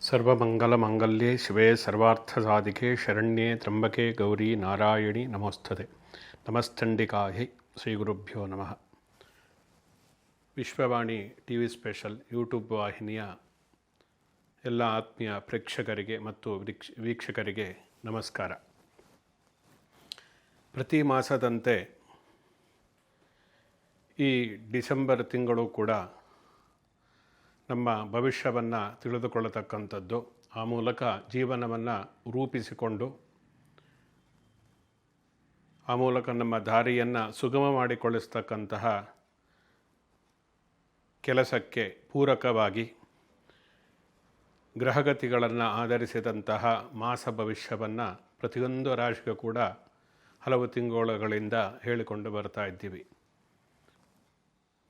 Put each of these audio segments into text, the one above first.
ಸರ್ವಮಂಗಲಮಾಂಗಲ್ಯೆ ಸರ್ವಾರ್ಥ ಸರ್ವಾರ್ಥಸಾಧಿಕೆ ಶರಣ್ಯೆ ತ್ರಂಬಕೆ ಗೌರಿ ನಾರಾಯಣಿ ನಮೋಸ್ತದೆ. ನಮಸ್ತಂಡಿಕಾಹಿ ಶ್ರೀ ಗುರುಭ್ಯೋ ನಮಃ. Vishwavani T V special YouTube ವಾಹಿನಿಯ ಎಲ್ಲ ಆತ್ಮೀಯ ಪ್ರೇಕ್ಷಕರಿಗೆ ಮತ್ತು ವೀಕ್ಷ ವೀಕ್ಷಕರಿಗೆ ನಮಸ್ಕಾರ. ಪ್ರತಿ ಮಾಸದಂತೆ ಈ ಡಿಸೆಂಬರ್ ತಿಂಗಳು ಕೂಡ ನಮ್ಮ ಭವಿಷ್ಯವನ್ನು ತಿಳಿದುಕೊಳ್ಳತಕ್ಕಂಥದ್ದು. ಆ ಮೂಲಕ ಜೀವನವನ್ನು ರೂಪಿಸಿಕೊಂಡು, ಆ ಮೂಲಕ ನಮ್ಮ ದಾರಿಯನ್ನು ಸುಗಮ ಮಾಡಿಕೊಳ್ಳಿಸ್ತಕ್ಕಂತಹ ಕೆಲಸಕ್ಕೆ ಪೂರಕವಾಗಿ ಗ್ರಹಗತಿಗಳನ್ನು ಆಧರಿಸಿದಂತಹ ಮಾಸ ಭವಿಷ್ಯವನ್ನು ಪ್ರತಿಯೊಂದು ರಾಶಿಗೂ ಕೂಡ ಹಲವು ತಿಂಗಳುಗಳಿಂದ ಹೇಳಿಕೊಂಡು ಬರ್ತಾ ಇದ್ದೀವಿ.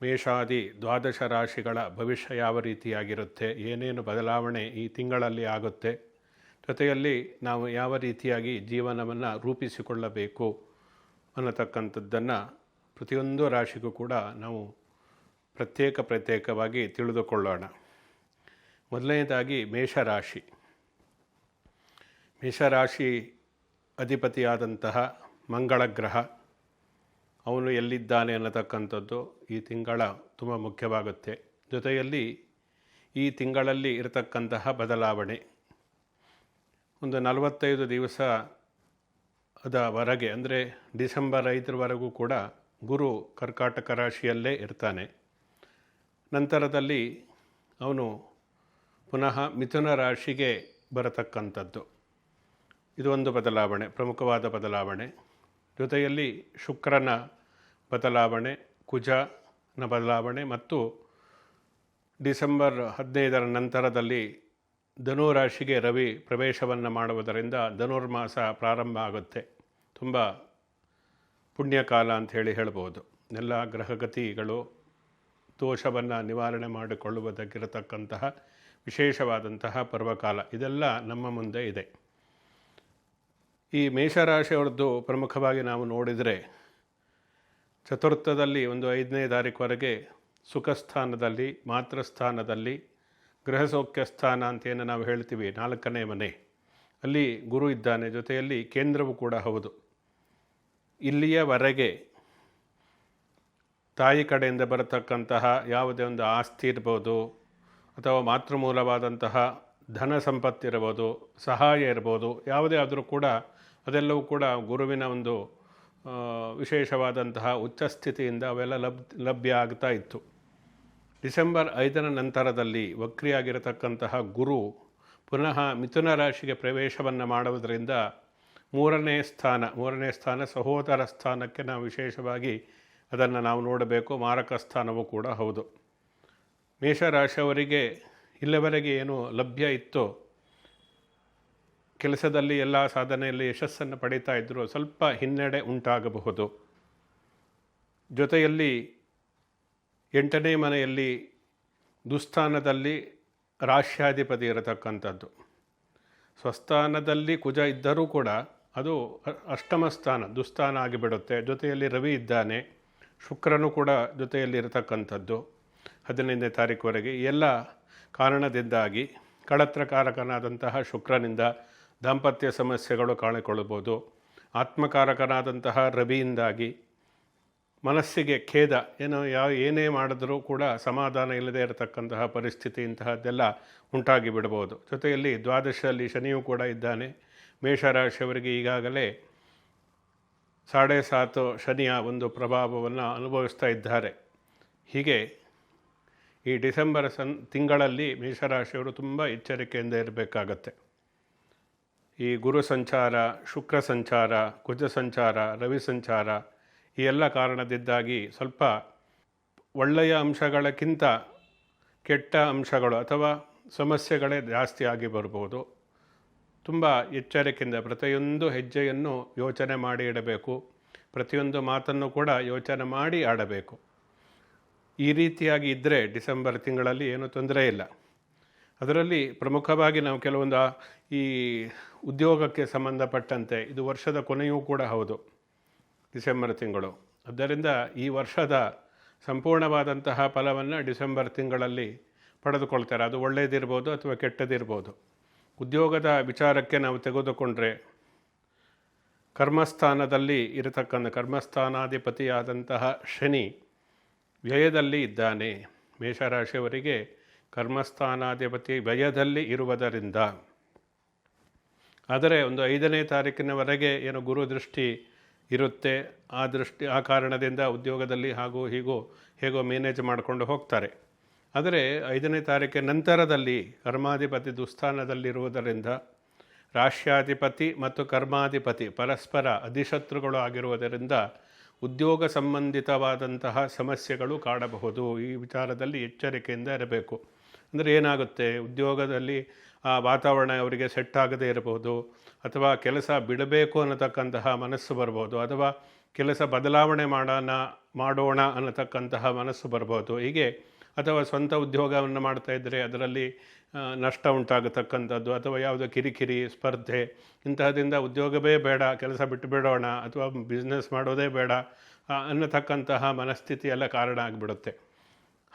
ಮೇಷಾದಿ ದ್ವಾದಶ ರಾಶಿಗಳ ಭವಿಷ್ಯ ಯಾವ ರೀತಿಯಾಗಿರುತ್ತೆ? ಏನೇನು ಬದಲಾವಣೆ ಈ ತಿಂಗಳಲ್ಲಿ ಆಗುತ್ತೆ? ಜೊತೆಯಲ್ಲಿ ನಾವು ಯಾವ ರೀತಿಯಾಗಿ ಜೀವನವನ್ನು ರೂಪಿಸಿಕೊಳ್ಳಬೇಕು ಅನ್ನತಕ್ಕಂಥದ್ದನ್ನು ಪ್ರತಿಯೊಂದು ರಾಶಿಗೂ ಕೂಡ ನಾವು ಪ್ರತ್ಯೇಕ ಪ್ರತ್ಯೇಕವಾಗಿ ತಿಳಿದುಕೊಳ್ಳೋಣ. ಮೊದಲನೇದಾಗಿ ಮೇಷರಾಶಿ. ಮೇಷರಾಶಿ ಅಧಿಪತಿಯಾದಂತಹ ಮಂಗಳ ಗ್ರಹ ಅವನು ಎಲ್ಲಿದ್ದಾನೆ ಅನ್ನತಕ್ಕಂಥದ್ದು ಈ ತಿಂಗಳ ತುಂಬ ಮುಖ್ಯವಾಗುತ್ತೆ. ಜೊತೆಯಲ್ಲಿ ಈ ತಿಂಗಳಲ್ಲಿ ಇರತಕ್ಕಂತಹ ಬದಲಾವಣೆ. ಒಂದು ನಲವತ್ತೈದು ದಿವಸ ಅದವರೆಗೆ ಅಂದರೆ ಡಿಸೆಂಬರ್ ಐದರವರೆಗೂ ಕೂಡ ಗುರು ಕರ್ಕಾಟಕ ರಾಶಿಯಲ್ಲೇ ಇರ್ತಾನೆ. ನಂತರದಲ್ಲಿ ಅವನು ಪುನಃ ಮಿಥುನ ರಾಶಿಗೆ ಬರತಕ್ಕಂಥದ್ದು. ಒಂದು ಬದಲಾವಣೆ, ಪ್ರಮುಖವಾದ ಬದಲಾವಣೆ. ಜೊತೆಯಲ್ಲಿ ಶುಕ್ರನ ಬದಲಾವಣೆ ಕುಜನ ಬದಲಾವಣೆ ಮತ್ತು ಡಿಸೆಂಬರ್ ಹದಿನೈದರ ನಂತರದಲ್ಲಿ ಧನುರಾಶಿಗೆ ರವಿ ಪ್ರವೇಶವನ್ನು ಮಾಡುವುದರಿಂದ ಧನುರ್ಮಾಸ ಪ್ರಾರಂಭ ಆಗುತ್ತೆ. ತುಂಬ ಪುಣ್ಯಕಾಲ ಅಂಥೇಳಿ ಹೇಳ್ಬೋದು. ಎಲ್ಲ ಗ್ರಹಗತಿಗಳು ದೋಷವನ್ನು ನಿವಾರಣೆ ಮಾಡಿಕೊಳ್ಳುವುದಕ್ಕಿರತಕ್ಕಂತಹ ವಿಶೇಷವಾದಂತಹ ಪರ್ವಕಾಲ. ಇದೆಲ್ಲ ನಮ್ಮ ಮುಂದೆ ಇದೆ. ಈ ಮೇಷರಾಶಿಯವ್ರದ್ದು ಪ್ರಮುಖವಾಗಿ ನಾವು ನೋಡಿದರೆ ಚತುರ್ಥದಲ್ಲಿ ಒಂದು ಐದನೇ ತಾರೀಕುವರೆಗೆ ಸುಖಸ್ಥಾನದಲ್ಲಿ, ಮಾತೃಸ್ಥಾನದಲ್ಲಿ, ಗೃಹಸೌಖ್ಯ ಸ್ಥಾನ ಅಂತೇನು ನಾವು ಹೇಳ್ತೀವಿ, ನಾಲ್ಕನೇ ಮನೆ. ಅಲ್ಲಿ ಗುರು ಇದ್ದಾನೆ, ಜೊತೆಯಲ್ಲಿ ಕೇಂದ್ರವು ಕೂಡ ಹೌದು. ಇಲ್ಲಿಯವರೆಗೆ ತಾಯಿ ಕಡೆಯಿಂದ ಬರತಕ್ಕಂತಹ ಯಾವುದೇ ಒಂದು ಆಸ್ತಿ ಇರ್ಬೋದು, ಅಥವಾ ಮಾತೃಮೂಲವಾದಂತಹ ಧನ ಸಂಪತ್ತಿರ್ಬೋದು, ಸಹಾಯ ಇರ್ಬೋದು, ಯಾವುದೇ ಆದರೂ ಕೂಡ ಅದೆಲ್ಲವೂ ಕೂಡ ಗುರುವಿನ ಒಂದು ವಿಶೇಷವಾದಂತಹ ಉಚ್ಚ ಸ್ಥಿತಿಯಿಂದ ಅವೆಲ್ಲ ಲಬ್, ಲಭ್ಯ ಆಗ್ತಾ ಇತ್ತು. ಡಿಸೆಂಬರ್ ಐದರ ನಂತರದಲ್ಲಿ ವಕ್ರಿಯಾಗಿರತಕ್ಕಂತಹ ಗುರು ಪುನಃ ಮಿಥುನ ರಾಶಿಗೆ ಪ್ರವೇಶವನ್ನು ಮಾಡುವುದರಿಂದ ಮೂರನೇ ಸ್ಥಾನ ಮೂರನೇ ಸ್ಥಾನ ಸಹೋದರ ಸ್ಥಾನಕ್ಕೆ ನಾವು ವಿಶೇಷವಾಗಿ ಅದನ್ನು ನಾವು ನೋಡಬೇಕು. ಮಾರಕ ಸ್ಥಾನವೂ ಕೂಡ ಹೌದು. ಮೇಷರಾಶಿಯವರಿಗೆ ಇಲ್ಲಿವರೆಗೆ ಏನು ಲಭ್ಯ ಇತ್ತೋ ಕೆಲಸದಲ್ಲಿ ಎಲ್ಲ ಸಾಧನೆಯಲ್ಲಿ ಯಶಸ್ಸನ್ನು ಪಡೀತಾ ಇದ್ದರೂ ಸ್ವಲ್ಪ ಹಿನ್ನಡೆ ಉಂಟಾಗಬಹುದು. ಜೊತೆಯಲ್ಲಿ ಎಂಟನೇ ಮನೆಯಲ್ಲಿ ದುಸ್ಥಾನದಲ್ಲಿ ರಾಶ್ಯಾಧಿಪತಿ ಇರತಕ್ಕಂಥದ್ದು. ಸ್ವಸ್ಥಾನದಲ್ಲಿ ಕುಜ ಇದ್ದರೂ ಕೂಡ ಅದು ಅಷ್ಟಮ ಸ್ಥಾನ, ದುಸ್ಥಾನ ಆಗಿಬಿಡುತ್ತೆ. ಜೊತೆಯಲ್ಲಿ ರವಿ ಇದ್ದಾನೆ, ಶುಕ್ರನು ಕೂಡ ಜೊತೆಯಲ್ಲಿ ಇರತಕ್ಕಂಥದ್ದು. ಹದಿನೈದನೇ ತಾರೀಕುವರೆಗೆ ಎಲ್ಲ ಕಾರಣದಿಂದಾಗಿ ಕಳತ್ರಕಾರಕನಾದಂತಹ ಶುಕ್ರನಿಂದ ದಾಂಪತ್ಯ ಸಮಸ್ಯೆಗಳು ಕಾಣಿಕೊಳ್ಳಬಹುದು. ಆತ್ಮಕಾರಕನಾದಂತಹ ರವಿಯಿಂದಾಗಿ ಮನಸ್ಸಿಗೆ ಖೇದ, ಏನೋ ಯಾವ ಏನೇ ಮಾಡಿದ್ರೂ ಕೂಡ ಸಮಾಧಾನ ಇಲ್ಲದೇ ಇರತಕ್ಕಂತಹ ಪರಿಸ್ಥಿತಿ ಇಂತಹದ್ದೆಲ್ಲ ಉಂಟಾಗಿ ಬಿಡಬಹುದು. ಜೊತೆಯಲ್ಲಿ ದ್ವಾದಶಲ್ಲಿ ಶನಿಯೂ ಕೂಡ ಇದ್ದಾನೆ. ಮೇಷರಾಶಿಯವರಿಗೆ ಈಗಾಗಲೇ ಸಾಡೆ ಸಾತು ಶನಿಯ ಒಂದು ಪ್ರಭಾವವನ್ನು ಅನುಭವಿಸ್ತಾ ಇದ್ದಾರೆ. ಹೀಗೆ ಈ ಡಿಸೆಂಬರ್ ಸನ್, ತಿಂಗಳಲ್ಲಿ ಮೇಷರಾಶಿಯವರು ತುಂಬ ಎಚ್ಚರಿಕೆಯಿಂದ ಇರಬೇಕಾಗತ್ತೆ. ಈ ಗುರು ಸಂಚಾರ, ಶುಕ್ರ ಸಂಚಾರ, ಕುಜ ಸಂಚಾರ, ರವಿ ಸಂಚಾರ ಈ ಎಲ್ಲ ಕಾರಣದಿಂದಾಗಿ ಸ್ವಲ್ಪ ಒಳ್ಳೆಯ ಅಂಶಗಳಕ್ಕಿಂತ ಕೆಟ್ಟ ಅಂಶಗಳು ಅಥವಾ ಸಮಸ್ಯೆಗಳೇ ಜಾಸ್ತಿ ಆಗಿ ಬರ್ಬೋದು. ತುಂಬ ಎಚ್ಚರಿಕೆಯಿಂದ ಪ್ರತಿಯೊಂದು ಹೆಜ್ಜೆಯನ್ನು ಯೋಚನೆ ಮಾಡಿ ಇಡಬೇಕು. ಪ್ರತಿಯೊಂದು ಮಾತನ್ನು ಕೂಡ ಯೋಚನೆ ಮಾಡಿ ಆಡಬೇಕು. ಈ ರೀತಿಯಾಗಿ ಇದ್ದರೆ ಡಿಸೆಂಬರ್ ತಿಂಗಳಲ್ಲಿ ಏನೂ ತೊಂದರೆ ಇಲ್ಲ. ಅದರಲ್ಲಿ ಪ್ರಮುಖವಾಗಿ ನಾವು ಕೆಲವೊಂದು ಈ ಉದ್ಯೋಗಕ್ಕೆ ಸಂಬಂಧಪಟ್ಟಂತೆ ಇದು ವರ್ಷದ ಕೊನೆಯೂ ಕೂಡ ಹೌದು, ಡಿಸೆಂಬರ್ ತಿಂಗಳು. ಆದ್ದರಿಂದ ಈ ವರ್ಷದ ಸಂಪೂರ್ಣವಾದಂತಹ ಫಲವನ್ನು ಡಿಸೆಂಬರ್ ತಿಂಗಳಲ್ಲಿ ಪಡೆದುಕೊಳ್ತಾರೆ. ಅದು ಒಳ್ಳೆಯದಿರ್ಬೋದು ಅಥವಾ ಕೆಟ್ಟದಿರ್ಬೋದು. ಉದ್ಯೋಗದ ವಿಚಾರಕ್ಕೆ ನಾವು ತೆಗೆದುಕೊಂಡ್ರೆ ಕರ್ಮಸ್ಥಾನದಲ್ಲಿ ಇರತಕ್ಕಂಥ ಕರ್ಮಸ್ಥಾನಾಧಿಪತಿಯಾದಂತಹ ಶನಿ ವ್ಯಯದಲ್ಲಿ ಇದ್ದಾನೆ. ಮೇಷರಾಶಿಯವರಿಗೆ ಕರ್ಮಸ್ಥಾನಾಧಿಪತಿ ವ್ಯಯದಲ್ಲಿ ಇರುವುದರಿಂದ ಆದರೆ ಒಂದು ಐದನೇ ತಾರೀಕಿನವರೆಗೆ ಏನು ಗುರು ದೃಷ್ಟಿ ಇರುತ್ತೆ. ಆ ದೃಷ್ಟಿ, ಆ ಕಾರಣದಿಂದ ಉದ್ಯೋಗದಲ್ಲಿ ಹಾಗೂ ಹೀಗೂ ಹೇಗೋ ಮ್ಯಾನೇಜ್ ಮಾಡಿಕೊಂಡು ಹೋಗ್ತಾರೆ. ಆದರೆ ಐದನೇ ತಾರೀಕಿನ ನಂತರದಲ್ಲಿ ಕರ್ಮಾಧಿಪತಿ ದುಸ್ಥಾನದಲ್ಲಿರುವುದರಿಂದ ರಾಷ್ಟ್ರಾಧಿಪತಿ ಮತ್ತು ಕರ್ಮಾಧಿಪತಿ ಪರಸ್ಪರ ಅಧಿಶತ್ರುಗಳು ಆಗಿರುವುದರಿಂದ ಉದ್ಯೋಗ ಸಂಬಂಧಿತವಾದಂತಹ ಸಮಸ್ಯೆಗಳು ಕಾಡಬಹುದು. ಈ ವಿಚಾರದಲ್ಲಿ ಎಚ್ಚರಿಕೆಯಿಂದ ಇರಬೇಕು. ಅಂದರೆ ಏನಾಗುತ್ತೆ? ಉದ್ಯೋಗದಲ್ಲಿ ಆ ವಾತಾವರಣ ಅವರಿಗೆ ಸೆಟ್ ಆಗದೇ ಇರಬಹುದು, ಅಥವಾ ಕೆಲಸ ಬಿಡಬೇಕು ಅನ್ನತಕ್ಕಂತಹ ಮನಸ್ಸು ಬರ್ಬೋದು, ಅಥವಾ ಕೆಲಸ ಬದಲಾವಣೆ ಮಾಡೋಣ ಮಾಡೋಣ ಅನ್ನತಕ್ಕಂತಹ ಮನಸ್ಸು ಬರ್ಬೋದು. ಹೀಗೆ ಅಥವಾ ಸ್ವಂತ ಉದ್ಯೋಗವನ್ನು ಮಾಡ್ತಾ ಇದ್ದರೆ ಅದರಲ್ಲಿ ನಷ್ಟ ಉಂಟಾಗತಕ್ಕಂಥದ್ದು, ಅಥವಾ ಯಾವುದೋ ಕಿರಿಕಿರಿ, ಸ್ಪರ್ಧೆ ಇಂತಹದಿಂದ ಉದ್ಯೋಗವೇ ಬೇಡ, ಕೆಲಸ ಬಿಟ್ಟು ಬಿಡೋಣ ಅಥವಾ ಬಿಸ್ನೆಸ್ ಮಾಡೋದೇ ಬೇಡ ಅನ್ನತಕ್ಕಂತಹ ಮನಸ್ಥಿತಿ ಎಲ್ಲ ಕಾರಣ ಆಗಿಬಿಡುತ್ತೆ.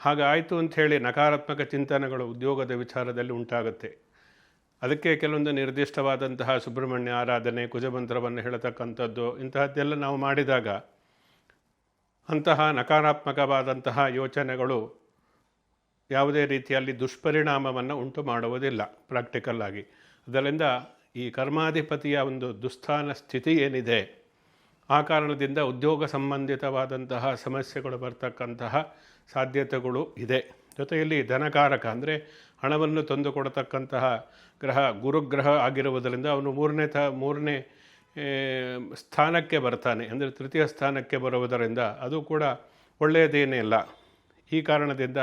ಹಾಗಾಯಿತು ಅಂಥೇಳಿ ನಕಾರಾತ್ಮಕ ಚಿಂತನೆಗಳು ಉದ್ಯೋಗದ ವಿಚಾರದಲ್ಲಿ ಉಂಟಾಗುತ್ತೆ. ಅದಕ್ಕೆ ಕೆಲವೊಂದು ನಿರ್ದಿಷ್ಟವಾದಂತಹ ಸುಬ್ರಹ್ಮಣ್ಯ ಆರಾಧನೆ, ಕುಜಮಂತ್ರವನ್ನು ಹೇಳತಕ್ಕಂಥದ್ದು, ಇಂತಹದ್ದೆಲ್ಲ ನಾವು ಮಾಡಿದಾಗ ಅಂತಹ ನಕಾರಾತ್ಮಕವಾದಂತಹ ಯೋಚನೆಗಳು ಯಾವುದೇ ರೀತಿಯಲ್ಲಿ ದುಷ್ಪರಿಣಾಮವನ್ನು ಉಂಟು ಮಾಡುವುದಿಲ್ಲ ಪ್ರಾಕ್ಟಿಕಲ್ ಆಗಿ. ಅದರಿಂದ ಈ ಕರ್ಮಾಧಿಪತಿಯ ಒಂದು ದುಸ್ಥಾನ ಸ್ಥಿತಿ ಏನಿದೆ, ಆ ಕಾರಣದಿಂದ ಉದ್ಯೋಗ ಸಂಬಂಧಿತವಾದಂತಹ ಸಮಸ್ಯೆಗಳು ಬರ್ತಕ್ಕಂತಹ ಸಾಧ್ಯತೆಗಳು ಇದೆ. ಜೊತೆಯಲ್ಲಿ ಧನಕಾರಕ ಅಂದರೆ ಹಣವನ್ನು ತಂದುಕೊಡತಕ್ಕಂತಹ ಗ್ರಹ ಗುರುಗ್ರಹ ಆಗಿರುವುದರಿಂದ ಅವನು ಮೂರನೇ ತ, ಮೂರನೇ ಸ್ಥಾನಕ್ಕೆ ಬರ್ತಾನೆ. ಅಂದರೆ ತೃತೀಯ ಸ್ಥಾನಕ್ಕೆ ಬರುವುದರಿಂದ ಅದು ಕೂಡ ಒಳ್ಳೆಯದೇನೇ ಇಲ್ಲ. ಈ ಕಾರಣದಿಂದ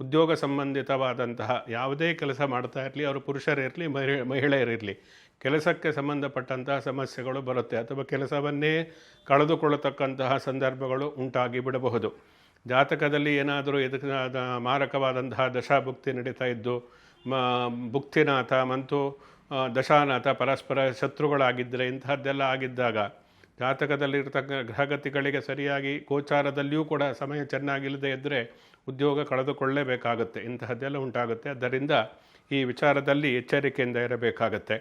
ಉದ್ಯೋಗ ಸಂಬಂಧಿತವಾದಂತಹ ಯಾವುದೇ ಕೆಲಸ ಮಾಡ್ತಾ ಇರಲಿ, ಅವರು ಪುರುಷರಿರಲಿ ಮಹಿ ಮಹಿಳೆಯರಿರಲಿ ಕೆಲಸಕ್ಕೆ ಸಂಬಂಧಪಟ್ಟಂತಹ ಸಮಸ್ಯೆಗಳು ಬರುತ್ತೆ ಅಥವಾ ಕೆಲಸವನ್ನೇ ಕಳೆದುಕೊಳ್ಳತಕ್ಕಂತಹ ಸಂದರ್ಭಗಳು ಉಂಟಾಗಿ ಬಿಡಬಹುದು. ಜಾತಕದಲ್ಲಿ ಏನಾದರೂ ಎದಕಾದ ಮಾರಕವಾದಂತಹ ದಶಾಭುಕ್ತಿ ನಡೀತಾ ಇದ್ದು, ಮ, ಭುಕ್ತಿನಾಥ ಮತ್ತು ದಶಾನಾಥ ಪರಸ್ಪರ ಶತ್ರುಗಳಾಗಿದ್ದರೆ, ಇಂತಹದ್ದೆಲ್ಲ ಆಗಿದ್ದಾಗ ಜಾತಕದಲ್ಲಿರ್ತಕ್ಕ ಗ್ರಹಗತಿಗಳಿಗೆ ಸರಿಯಾಗಿ ಗೋಚಾರದಲ್ಲಿಯೂ ಕೂಡ ಸಮಯ ಚೆನ್ನಾಗಿಲ್ಲದೆ ಇದ್ದರೆ ಉದ್ಯೋಗ ಕಳೆದುಕೊಳ್ಳಲೇಬೇಕಾಗುತ್ತೆ ಇಂತಹದ್ದೆಲ್ಲ ಉಂಟಾಗುತ್ತೆ. ಆದ್ದರಿಂದ ಈ ವಿಚಾರದಲ್ಲಿ ಎಚ್ಚರಿಕೆಯಿಂದ ಇರಬೇಕಾಗತ್ತೆ.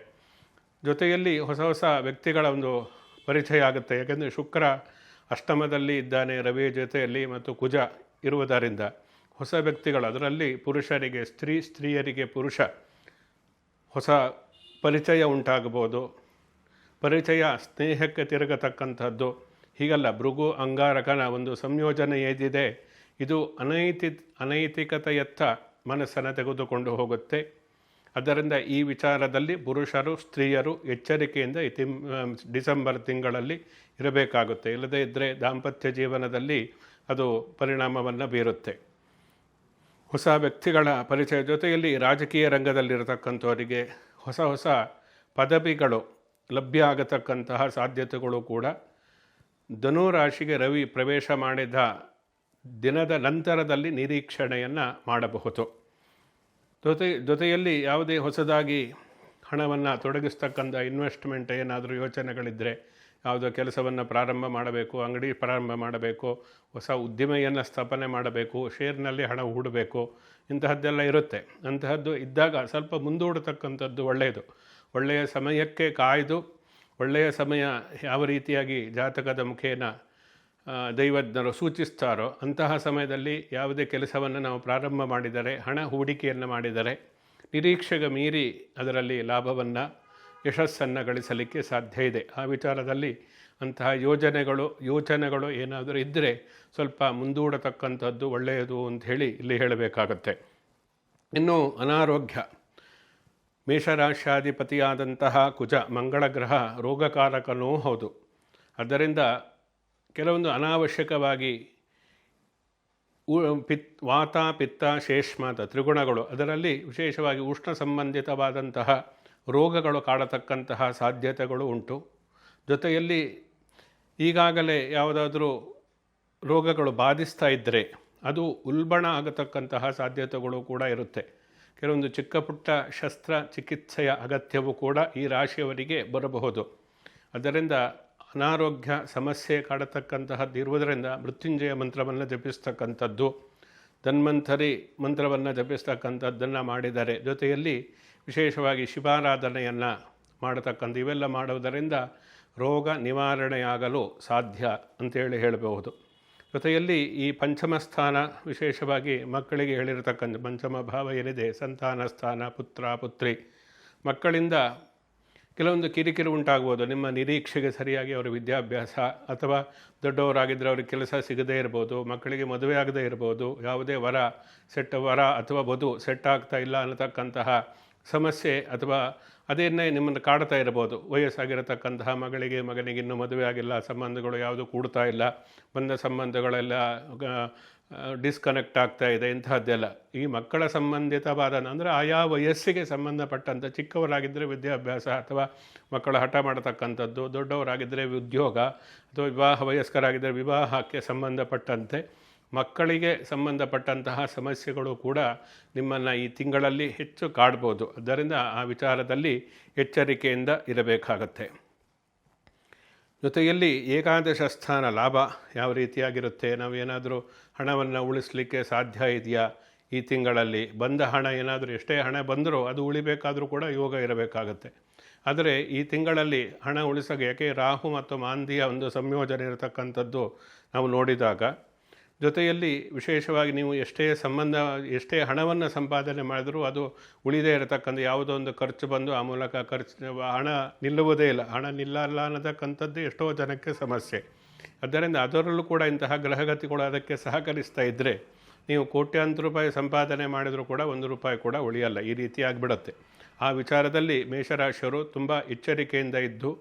ಜೊತೆಯಲ್ಲಿ ಹೊಸ ಹೊಸ ವ್ಯಕ್ತಿಗಳ ಒಂದು ಪರಿಚಯ ಆಗುತ್ತೆ. ಯಾಕೆಂದರೆ ಶುಕ್ರ ಅಷ್ಟಮದಲ್ಲಿ ಇದ್ದಾನೆ ರವಿಯ ಜೊತೆಯಲ್ಲಿ ಮತ್ತು ಕುಜ ಇರುವುದರಿಂದ ಹೊಸ ವ್ಯಕ್ತಿಗಳು, ಅದರಲ್ಲಿ ಪುರುಷರಿಗೆ ಸ್ತ್ರೀ, ಸ್ತ್ರೀಯರಿಗೆ ಪುರುಷ ಹೊಸ ಪರಿಚಯ ಉಂಟಾಗಬಹುದು. ಪರಿಚಯ ಸ್ನೇಹಕ್ಕೆ ತಿರುಗತಕ್ಕಂಥದ್ದು. ಹೀಗಲ್ಲ, ಭೃಗು ಅಂಗಾರಕನ ಒಂದು ಸಂಯೋಜನೆ ಏದಿದೆ ಇದು ಅನೈತಿ, ಅನೈತಿಕತೆಯತ್ತ ಮನಸ್ಸನ್ನು ತೆಗೆದುಕೊಂಡು ಹೋಗುತ್ತೆ. ಅದರಿಂದ ಈ ವಿಚಾರದಲ್ಲಿ ಪುರುಷರು, ಸ್ತ್ರೀಯರು ಎಚ್ಚರಿಕೆಯಿಂದ ಈ ತಿಂ ಡಿಸೆಂಬರ್ ತಿಂಗಳಲ್ಲಿ ಇರಬೇಕಾಗುತ್ತೆ. ಇಲ್ಲದೇ ಇದ್ದರೆ ದಾಂಪತ್ಯ ಜೀವನದಲ್ಲಿ ಅದು ಪರಿಣಾಮವನ್ನು ಬೀರುತ್ತೆ. ಹೊಸ ವ್ಯಕ್ತಿಗಳ ಪರಿಚಯ ಜೊತೆಯಲ್ಲಿ ರಾಜಕೀಯ ರಂಗದಲ್ಲಿರತಕ್ಕಂಥವರಿಗೆ ಹೊಸ ಹೊಸ ಪದವಿಗಳು ಲಭ್ಯ ಆಗತಕ್ಕಂತಹ ಸಾಧ್ಯತೆಗಳು ಕೂಡ ಧನುರಾಶಿಗೆ ರವಿ ಪ್ರವೇಶ ಮಾಡಿದ ದಿನದ ನಂತರದಲ್ಲಿ ನಿರೀಕ್ಷಣೆಯನ್ನು ಮಾಡಬಹುದು. ಜೊತೆ, ಜೊತೆಯಲ್ಲಿ ಯಾವುದೇ ಹೊಸದಾಗಿ ಹಣವನ್ನು ತೊಡಗಿಸ್ತಕ್ಕಂಥ ಇನ್ವೆಸ್ಟ್ಮೆಂಟ್ ಏನಾದರೂ ಯೋಚನೆಗಳಿದ್ದರೆ ಯಾವುದೋ ಕೆಲಸವನ್ನು ಪ್ರಾರಂಭ ಮಾಡಬೇಕು, ಅಂಗಡಿ ಪ್ರಾರಂಭ ಮಾಡಬೇಕು, ಹೊಸ ಉದ್ದಿಮೆಯನ್ನು ಸ್ಥಾಪನೆ ಮಾಡಬೇಕು, ಶೇರ್ನಲ್ಲಿ ಹಣ ಹೂಡಬೇಕು, ಇಂತಹದ್ದೆಲ್ಲ ಇರುತ್ತೆ. ಅಂತಹದ್ದು ಇದ್ದಾಗ ಸ್ವಲ್ಪ ಮುಂದೂಡತಕ್ಕಂಥದ್ದು ಒಳ್ಳೆಯದು. ಒಳ್ಳೆಯ ಸಮಯಕ್ಕೆ ಕಾಯ್ದು, ಒಳ್ಳೆಯ ಸಮಯ ಯಾವ ರೀತಿಯಾಗಿ ಜಾತಕದ ಮುಖೇನ ದೈವಜ್ಞರು ಸೂಚಿಸ್ತಾರೋ, ಅಂತಹ ಸಮಯದಲ್ಲಿ ಯಾವುದೇ ಕೆಲಸವನ್ನು ನಾವು ಪ್ರಾರಂಭ ಮಾಡಿದರೆ, ಹಣ ಹೂಡಿಕೆಯನ್ನು ಮಾಡಿದರೆ, ನಿರೀಕ್ಷೆಗೆ ಮೀರಿ ಅದರಲ್ಲಿ ಲಾಭವನ್ನು, ಯಶಸ್ಸನ್ನು ಗಳಿಸಲಿಕ್ಕೆ ಸಾಧ್ಯ ಇದೆ. ಆ ವಿಚಾರದಲ್ಲಿ ಅಂತಹ ಯೋಜನೆಗಳು, ಯೋಚನೆಗಳು ಏನಾದರೂ ಇದ್ದರೆ ಸ್ವಲ್ಪ ಮುಂದೂಡತಕ್ಕಂಥದ್ದು ಒಳ್ಳೆಯದು ಅಂತ ಹೇಳಿ ಇಲ್ಲಿ ಹೇಳಬೇಕಾಗತ್ತೆ. ಇನ್ನು ಅನಾರೋಗ್ಯ. ಮೇಷರಾಶ್ಯಾಧಿಪತಿಯಾದಂತಹ ಕುಜ ಮಂಗಳ ಗ್ರಹ ರೋಗಕಾರಕನೂ ಹೌದು. ಆದ್ದರಿಂದ ಕೆಲವೊಂದು ಅನಾವಶ್ಯಕವಾಗಿ ಪಿತ್, ವಾತ, ಪಿತ್ತ ಶೇಷ್ಮಾತ ತ್ರಿಗುಣಗಳು, ಅದರಲ್ಲಿ ವಿಶೇಷವಾಗಿ ಉಷ್ಣ ಸಂಬಂಧಿತವಾದಂತಹ ರೋಗಗಳು ಕಾಡತಕ್ಕಂತಹ ಸಾಧ್ಯತೆಗಳು ಉಂಟು. ಜೊತೆಯಲ್ಲಿ ಈಗಾಗಲೇ ಯಾವುದಾದರೂ ರೋಗಗಳು ಬಾಧಿಸ್ತಾ ಇದ್ದರೆ ಅದು ಉಲ್ಬಣ ಆಗತಕ್ಕಂತಹ ಸಾಧ್ಯತೆಗಳು ಕೂಡ ಇರುತ್ತೆ. ಕೆಲವೊಂದು ಚಿಕ್ಕ ಪುಟ್ಟ ಶಸ್ತ್ರ ಚಿಕಿತ್ಸೆಯ ಅಗತ್ಯವೂ ಕೂಡ ಈ ರಾಶಿಯವರಿಗೆ ಬರಬಹುದು. ಅದರಿಂದ ಅನಾರೋಗ್ಯ ಸಮಸ್ಯೆ ಕಾಡತಕ್ಕಂತಹದ್ದು ಇರುವುದರಿಂದ ಮೃತ್ಯುಂಜಯ ಮಂತ್ರವನ್ನು ಜಪಿಸ್ತಕ್ಕಂಥದ್ದು. ಧನ್ವಂತರಿ ಮಂತ್ರವನ್ನು ಜಪಿಸ್ತಕ್ಕಂಥದ್ದನ್ನು ಮಾಡಿದ್ದಾರೆ ಜೊತೆಯಲ್ಲಿ ವಿಶೇಷವಾಗಿ ಶಿವಾರಾಧನೆಯನ್ನು ಮಾಡತಕ್ಕಂಥ ಇವೆಲ್ಲ ಮಾಡುವುದರಿಂದ ರೋಗ ನಿವಾರಣೆಯಾಗಲು ಸಾಧ್ಯ ಅಂತೇಳಿ ಹೇಳಬಹುದು. ಜೊತೆಯಲ್ಲಿ ಈ ಪಂಚಮ ಸ್ಥಾನ ವಿಶೇಷವಾಗಿ ಮಕ್ಕಳಿಗೆ ಹೇಳಿರತಕ್ಕಂಥ ಪಂಚಮ ಭಾವ ಏನಿದೆ? ಸಂತಾನ ಸ್ಥಾನ ಪುತ್ರ, ಪುತ್ರಿ. ಮಕ್ಕಳಿಂದ ಕೆಲವೊಂದು ಕಿರಿಕಿರಿ ಉಂಟಾಗ್ಬೋದು. ನಿಮ್ಮ ನಿರೀಕ್ಷೆಗೆ ಸರಿಯಾಗಿ ಅವರ ವಿದ್ಯಾಭ್ಯಾಸ ಅಥವಾ ದೊಡ್ಡವರಾಗಿದ್ದರೆ ಅವ್ರಿಗೆ ಕೆಲಸ ಸಿಗದೇ ಇರ್ಬೋದು, ಮಕ್ಕಳಿಗೆ ಮದುವೆ ಆಗದೇ ಇರ್ಬೋದು, ಯಾವುದೇ ವರ, ಸೆಟ್ ವರ ಅಥವಾ ವಧು ಸೆಟ್ ಆಗ್ತಾ ಇಲ್ಲ ಅನ್ನತಕ್ಕಂತಹ ಸಮಸ್ಯೆ ಅಥವಾ ಅದೇನೇ ನಿಮ್ಮನ್ನು ಕಾಡ್ತಾ ಇರ್ಬೋದು ವಯಸ್ಸಾಗಿರತಕ್ಕಂತಹ ಮಗಳಿಗೆ, ಮಗನಿಗೆ ಇನ್ನೂ ಮದುವೆ ಆಗಿಲ್ಲ, ಸಂಬಂಧಗಳು ಯಾವುದು ಕೂಡ್ತಾ ಇಲ್ಲ, ಬಂದ ಸಂಬಂಧಗಳೆಲ್ಲ ಡಿಸ್ಕನೆಕ್ಟ್ ಆಗ್ತಾ ಇದೆ, ಇಂತಹದ್ದೆಲ್ಲ. ಈ ಮಕ್ಕಳ ಸಂಬಂಧಿತವಾದ, ಅಂದರೆ ಆಯಾ ವಯಸ್ಸಿಗೆ ಸಂಬಂಧಪಟ್ಟಂಥ ಚಿಕ್ಕವರಾಗಿದ್ದರೆ ವಿದ್ಯಾಭ್ಯಾಸ ಅಥವಾ ಮಕ್ಕಳ ಹಠ ಮಾಡತಕ್ಕಂಥದ್ದು, ದೊಡ್ಡವರಾಗಿದ್ದರೆ ಉದ್ಯೋಗ ಅಥವಾ ವಿವಾಹ ವಯಸ್ಕರಾಗಿದ್ದರೆ ವಿವಾಹಕ್ಕೆ ಸಂಬಂಧಪಟ್ಟಂತೆ ಮಕ್ಕಳಿಗೆ ಸಂಬಂಧಪಟ್ಟಂತಹ ಸಮಸ್ಯೆಗಳು ಕೂಡ ನಿಮ್ಮನ್ನು ಈ ತಿಂಗಳಲ್ಲಿ ಹೆಚ್ಚು ಕಾಡ್ಬೋದು. ಅದರಿಂದ ಆ ವಿಚಾರದಲ್ಲಿ ಎಚ್ಚರಿಕೆಯಿಂದ ಇರಬೇಕಾಗತ್ತೆ. ಜೊತೆಯಲ್ಲಿ ಏಕಾದಶ ಸ್ಥಾನ ಲಾಭ ಯಾವ ರೀತಿಯಾಗಿರುತ್ತೆ? ನಾವೇನಾದರೂ ಹಣವನ್ನು ಉಳಿಸಲಿಕ್ಕೆ ಸಾಧ್ಯ ಇದೆಯಾ? ಈ ತಿಂಗಳಲ್ಲಿ ಬಂದ ಹಣ ಏನಾದರೂ ಎಷ್ಟೇ ಹಣ ಬಂದರೂ ಅದು ಉಳಿಬೇಕಾದರೂ ಕೂಡ ಯೋಗ ಇರಬೇಕಾಗತ್ತೆ. ಆದರೆ ಈ ತಿಂಗಳಲ್ಲಿ ಹಣ ಉಳಿಸೋಕೆ ಯಾಕೆ ರಾಹು ಮತ್ತು ಮಾಂದಿಯ ಒಂದು ಸಂಯೋಜನೆ ಇರತಕ್ಕಂಥದ್ದು ನಾವು ನೋಡಿದಾಗ ಜೊತೆಯಲ್ಲಿ ವಿಶೇಷವಾಗಿ ನೀವು ಎಷ್ಟೇ ಸಂಬಂಧ, ಎಷ್ಟೇ ಹಣವನ್ನು ಸಂಪಾದನೆ ಮಾಡಿದರೂ ಅದು ಉಳಿದೇ ಇರತಕ್ಕಂಥ ಯಾವುದೋ ಒಂದು ಖರ್ಚು ಬಂದು ಆ ಮೂಲಕ ಖರ್ಚು, ಹಣ ನಿಲ್ಲುವುದೇ ಇಲ್ಲ. ಹಣ ನಿಲ್ಲಲ್ಲ ಅನ್ನತಕ್ಕಂಥದ್ದು ಎಷ್ಟೋ ಜನಕ್ಕೆ ಸಮಸ್ಯೆ. ಆದ್ದರಿಂದ ಅದರಲ್ಲೂ ಕೂಡ ಇಂತಹ ಗ್ರಹಗತಿಗಳು ಅದಕ್ಕೆ ಸಹಕರಿಸ್ತಾ ಇದ್ದರೆ ನೀವು ಕೋಟ್ಯಾಂತರ ರೂಪಾಯಿ ಸಂಪಾದನೆ ಮಾಡಿದರೂ ಕೂಡ ಒಂದು ರೂಪಾಯಿ ಕೂಡ ಉಳಿಯಲ್ಲ. ಈ ರೀತಿ ಆಗಿಬಿಡುತ್ತೆ. ಆ ವಿಚಾರದಲ್ಲಿ ಮೇಷರಾಶಿಯವರು ತುಂಬ ಎಚ್ಚರಿಕೆಯಿಂದ ಇದ್ದು,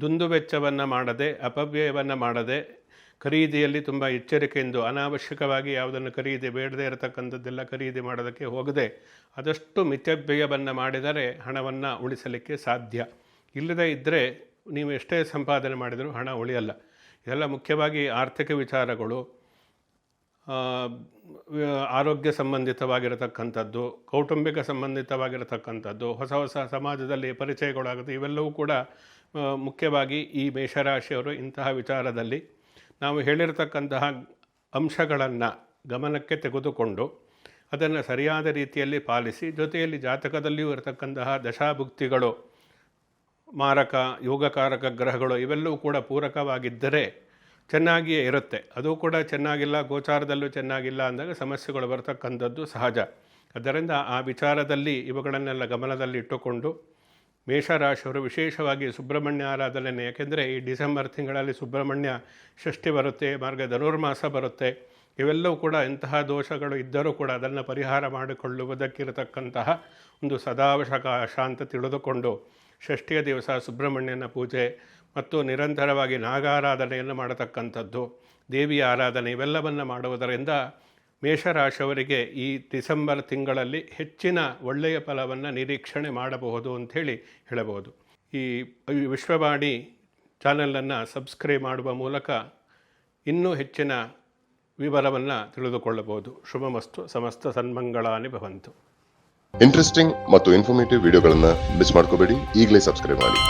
ದುಂದುವೆಚ್ಚವನ್ನು ಮಾಡದೆ, ಅಪವ್ಯಯವನ್ನು ಮಾಡದೆ ಖರೀದಿಯಲ್ಲಿ ತುಂಬ ಎಚ್ಚರಿಕೆಯಿಂದ ಅನಾವಶ್ಯಕವಾಗಿ ಯಾವುದನ್ನು ಖರೀದಿ ಬೇಡದೇ ಇರತಕ್ಕಂಥದ್ದೆಲ್ಲ ಖರೀದಿ ಮಾಡೋದಕ್ಕೆ ಹೋಗದೆ ಆದಷ್ಟು ಮಿತವ್ಯಯವನ್ನು ಮಾಡಿದರೆ ಹಣವನ್ನು ಉಳಿಸಲಿಕ್ಕೆ ಸಾಧ್ಯ. ಇಲ್ಲದೇ ಇದ್ದರೆ ನೀವು ಎಷ್ಟೇ ಸಂಪಾದನೆ ಮಾಡಿದರೂ ಹಣ ಉಳಿಯಲ್ಲ. ಇದೆಲ್ಲ ಮುಖ್ಯವಾಗಿ ಆರ್ಥಿಕ ವಿಚಾರಗಳು ಆರೋಗ್ಯ ಸಂಬಂಧಿತವಾಗಿರತಕ್ಕಂಥದ್ದು, ಕೌಟುಂಬಿಕ ಸಂಬಂಧಿತವಾಗಿರತಕ್ಕಂಥದ್ದು, ಹೊಸ ಹೊಸ ಸಮಾಜದಲ್ಲಿ ಪರಿಚಯಗಳಾಗುತ್ತೆ, ಇವೆಲ್ಲವೂ ಕೂಡ ಮುಖ್ಯವಾಗಿ ಈ ಮೇಷರಾಶಿಯವರು ಇಂತಹ ವಿಚಾರದಲ್ಲಿ ನಾವು ಹೇಳಿರತಕ್ಕಂತಹ ಅಂಶಗಳನ್ನು ಗಮನಕ್ಕೆ ತೆಗೆದುಕೊಂಡು ಅದನ್ನು ಸರಿಯಾದ ರೀತಿಯಲ್ಲಿ ಪಾಲಿಸಿ, ಜೊತೆಯಲ್ಲಿ ಜಾತಕದಲ್ಲಿಯೂ ಇರತಕ್ಕಂತಹ ದಶಾಭುಕ್ತಿಗಳು, ಮಾರಕ, ಯೋಗಕಾರಕ ಗ್ರಹಗಳು ಇವೆಲ್ಲವೂ ಕೂಡ ಪೂರಕವಾಗಿದ್ದರೆ ಚೆನ್ನಾಗಿಯೇ ಇರುತ್ತೆ. ಅದು ಕೂಡ ಚೆನ್ನಾಗಿಲ್ಲ, ಗೋಚಾರದಲ್ಲೂ ಚೆನ್ನಾಗಿಲ್ಲ ಅಂದಾಗ ಸಮಸ್ಯೆಗಳು ಬರತಕ್ಕಂಥದ್ದು ಸಹಜ. ಅದರಿಂದ ಆ ವಿಚಾರದಲ್ಲಿ ಇವುಗಳನ್ನೆಲ್ಲ ಗಮನದಲ್ಲಿ ಇಟ್ಟುಕೊಂಡು ಮೇಷರಾಶಿಯವರು ವಿಶೇಷವಾಗಿ ಸುಬ್ರಹ್ಮಣ್ಯ ಆರಾಧನೆ ಯಾಕೆಂದರೆ ಈ ಡಿಸೆಂಬರ್ ತಿಂಗಳಲ್ಲಿ ಸುಬ್ರಹ್ಮಣ್ಯ ಷಷ್ಠಿ ಬರುತ್ತೆ, ಮಾರ್ಗ ಧನುರ್ಮಾಸ ಬರುತ್ತೆ. ಇವೆಲ್ಲವೂ ಕೂಡ ಇಂತಹ ದೋಷಗಳು ಇದ್ದರೂ ಕೂಡ ಅದನ್ನು ಪರಿಹಾರ ಮಾಡಿಕೊಳ್ಳುವುದಕ್ಕಿರತಕ್ಕಂತಹ ಒಂದು ಸದಾವಕಾಶ ಅಂತ ತಿಳಿದುಕೊಂಡು ಷಷ್ಠಿಯ ದಿವಸ ಸುಬ್ರಹ್ಮಣ್ಯನ ಪೂಜೆ ಮತ್ತು ನಿರಂತರವಾಗಿ ನಾಗಾರಾಧನೆಯನ್ನು ಮಾಡತಕ್ಕಂಥದ್ದು, ದೇವಿಯ ಆರಾಧನೆ ಇವೆಲ್ಲವನ್ನು ಮಾಡುವುದರಿಂದ ಮೇಷರಾಶಿಯವರಿಗೆ ಈ ಡಿಸೆಂಬರ್ ತಿಂಗಳಲ್ಲಿ ಹೆಚ್ಚಿನ ಒಳ್ಳೆಯ ಫಲವನ್ನು ನಿರೀಕ್ಷಣೆ ಮಾಡಬಹುದು ಅಂಥೇಳಿ ಹೇಳಬಹುದು. ಈ ವಿಶ್ವವಾಣಿ ಚಾನಲನ್ನು ಸಬ್ಸ್ಕ್ರೈಬ್ ಮಾಡುವ ಮೂಲಕ ಇನ್ನೂ ಹೆಚ್ಚಿನ ವಿವರವನ್ನು ತಿಳಿದುಕೊಳ್ಳಬಹುದು. ಶುಭಮಸ್ತು. ಸಮಸ್ತ ಸನ್ಮಂಗಳಾನಿ ಭವಂತು. ಇಂಟ್ರೆಸ್ಟಿಂಗ್ ಮತ್ತು ಇನ್ಫಾರ್ಮೇಟಿವ್ ವಿಡಿಯೋಗಳನ್ನು ಮಿಸ್ ಮಾಡ್ಕೋಬೇಡಿ. ಈಗಲೇ ಸಬ್ಸ್ಕ್ರೈಬ್ ಮಾಡಿ.